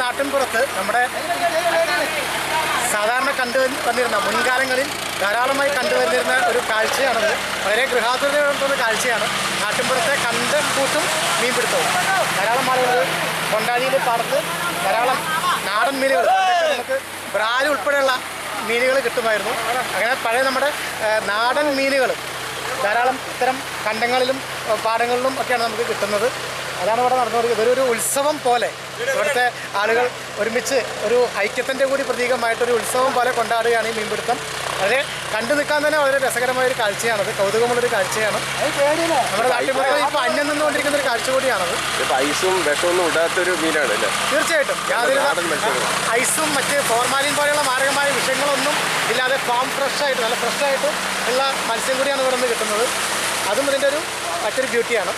നാട്ടിൻപുറത്ത് നമ്മുടെ സാധാരണ കണ്ടു വന്നിരുന്ന മുൻകാലങ്ങളിൽ ധാരാളമായി കണ്ടുവന്നിരുന്ന ഒരു കാഴ്ചയാണത്. വളരെ ഗൃഹാതുരതയുള്ള കാഴ്ചയാണ്. നാട്ടിൻപുറത്തെ കണ്ടും കൂട്ടും മീൻപിടുത്തവും. ധാരാളം ആളുകൾ കൊണ്ടാടിയിൽ പാടത്ത് ധാരാളം നാടൻ മീനുകൾ നമുക്ക് ബ്രാൽ ഉൾപ്പെടെയുള്ള മീനുകൾ കിട്ടുമായിരുന്നു. അങ്ങനെ പഴയ നമ്മുടെ നാടൻ മീനുകൾ ധാരാളം ഇത്തരം കണ്ടങ്ങളിലും പാടങ്ങളിലും ഒക്കെയാണ് നമുക്ക് കിട്ടുന്നത്. അതാണ് ഇവിടെ നടന്നുകൊണ്ടിരിക്കുന്നത്. ഇതൊരു ഉത്സവം പോലെ ഇവിടുത്തെ ആളുകൾ ഒരുമിച്ച് ഒരു ഐക്യത്തിന്റെ കൂടി പ്രതീകമായിട്ടൊരു ഉത്സവം പോലെ കൊണ്ടാടുകയാണ് ഈ മീൻപിടുത്തം. വളരെ കണ്ടു നിൽക്കാൻ തന്നെ വളരെ രസകരമായ ഒരു കാഴ്ചയാണത്. കൗതുകമുള്ളൊരു കാഴ്ചയാണ്. നമ്മുടെ നാട്ടിൻപുറത്ത് ഇപ്പോൾ അന്യം നിന്നുകൊണ്ടിരിക്കുന്ന ഒരു കാഴ്ച കൂടിയാണത്. ഇപ്പൊ ഐസും വിഷമൊന്നും ഇടാത്തൊരു മീനാണ് തീർച്ചയായിട്ടും. യാതൊരു ഐസും മറ്റ് ഫോർമാലിൻ പോലെയുള്ള മാരകമായ വിഷയങ്ങളൊന്നും ഇല്ലാതെ ഫാം ഫ്രഷായിട്ട് നല്ല ഫ്രഷായിട്ട് ഉള്ള മത്സ്യം കൂടിയാണ് ഇവിടെ നിന്ന് കിട്ടുന്നത്. അതും ഇതിന്റെ ഒരു മറ്റൊരു ബ്യൂട്ടിയാണ്.